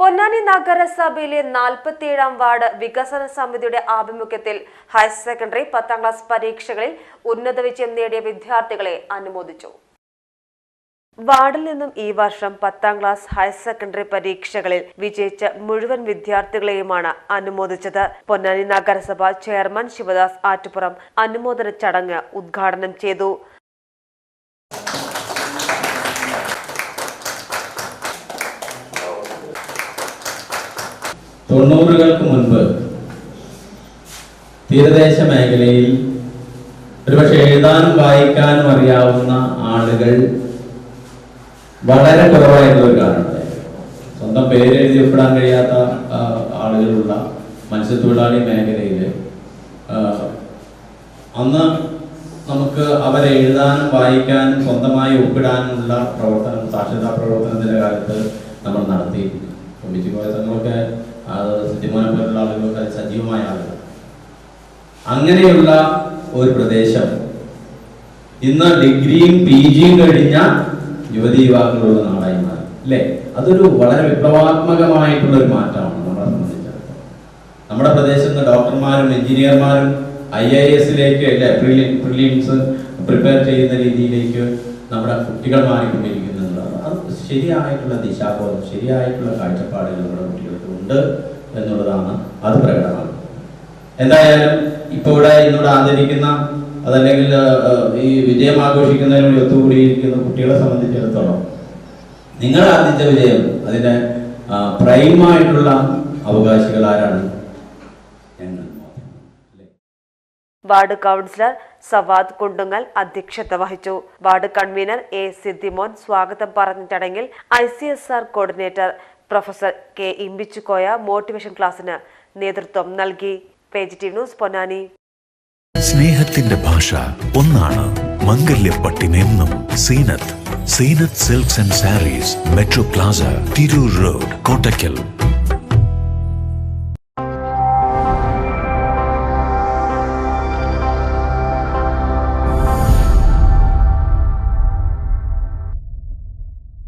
പൊന്നാനി നഗരസഭയിലെ നാൽപ്പത്തിയേഴാം വാർഡ് വികസന സമിതിയുടെ ആഭിമുഖ്യത്തിൽ ഹയർ സെക്കൻഡറി പത്താം ക്ലാസ് പരീക്ഷകളിൽ ഉന്നത വിജയം നേടിയ വിദ്യാർത്ഥികളെ അനുമോദിച്ചു. വാർഡിൽ നിന്നും ഈ വർഷം പത്താം ക്ലാസ് ഹയർ സെക്കൻഡറി പരീക്ഷകളിൽ വിജയിച്ച മുഴുവൻ വിദ്യാർത്ഥികളെയുമാണ് അനുമോദിച്ചത്. പൊന്നാനി നഗരസഭ ചെയർമാൻ ശിവദാസ് ആറ്റുപുറം അനുമോദന ചടങ്ങ് ഉദ്ഘാടനം ചെയ്തു. തൊണ്ണൂറുകൾക്ക് മുൻപ് തീരദേശ മേഖലയിൽ ഒരുപക്ഷെ എഴുതാനും വായിക്കാനും അറിയാവുന്ന ആളുകൾ വളരെ കുറവായിട്ടുള്ള ഒരു കാലമുണ്ടായിരുന്നു സ്വന്തം പേര് എഴുതിയപ്പെടാൻ കഴിയാത്ത ആളുകളുള്ള മത്സ്യത്തൊഴിലാളി മേഖലയിൽ അന്ന് നമുക്ക് അവരെ എഴുതാനും വായിക്കാനും സ്വന്തമായി ഒപ്പിടാനുമുള്ള പ്രവർത്തനം സാക്ഷരതാ പ്രവർത്തനത്തിന്റെ കാലത്ത് നമ്മൾ നടത്തിയിട്ടുണ്ട്. ഒബിജി പോയ തങ്ങളൊക്കെ സിദ്ധിമോനെ ആളുകളൊക്കെ സജീവമായ ആളുകൾ. അങ്ങനെയുള്ള ഒരു പ്രദേശം. ഇന്ന് ഡിഗ്രിയും പി ജിയും കഴിഞ്ഞ യുവതി യുവാക്കളുള്ള നാടായി മാറി. അല്ലേ? അതൊരു വളരെ വിപ്ലവാത്മകമായിട്ടുള്ള ഒരു മാറ്റമാണ് നമ്മളെ സംബന്ധിച്ചിടത്തോളം. നമ്മുടെ പ്രദേശത്ത് ഡോക്ടർമാരും എഞ്ചിനീയർമാരും ഐ ഐ എസിലേക്ക് അല്ലെ പ്രിലിംസ് പ്രിപ്പയർ ചെയ്യുന്ന രീതിയിലേക്ക് നമ്മുടെ കുട്ടികൾ മാറിക്കൊണ്ടിരിക്കുന്നു അത് ശരിയായിട്ടുള്ള ദിശാബോധം ശരിയായിട്ടുള്ള കാഴ്ചപ്പാടുകൾ നമ്മുടെ കുട്ടികൾക്ക് ഉണ്ട് എന്നുള്ളതാണ് അത് പ്രകടമാണ് എന്തായാലും ഇപ്പൊ ഇവിടെ ഇന്നിവിടെ ആദരിക്കുന്ന അതല്ലെങ്കിൽ ഈ വിജയം ആഘോഷിക്കുന്നതിനോട് ഒത്തുകൂടിയിരിക്കുന്ന കുട്ടികളെ സംബന്ധിച്ചിടത്തോളം നിങ്ങൾ ആർജിച്ച വിജയം അതിന്റെ പ്രൈമായിട്ടുള്ള അവകാശികൾ ആരാണ്? വാർഡ് കൗൺസിലർ സവാദ് കുണ്ടുങ്ങൽ അധ്യക്ഷത വഹിച്ചു. വാർഡ് കൺവീനർ എ സിദ്ദിമോൻ സ്വാഗതം പറഞ്ഞ ചടങ്ങിൽ I C S R coordinator professor K Imbichikoya motivation ക്ലാസ്സിന് നേതൃത്വം നൽകി. Page T news Ponnani. സ്നേഹത്തിന്റെ ഭാഷ ഒന്നാണ്. മംഗല്യപ്പട്ടിനെന്നും Seenath. Seenath silks and sarees metro plaza Tirur road Kottakkal.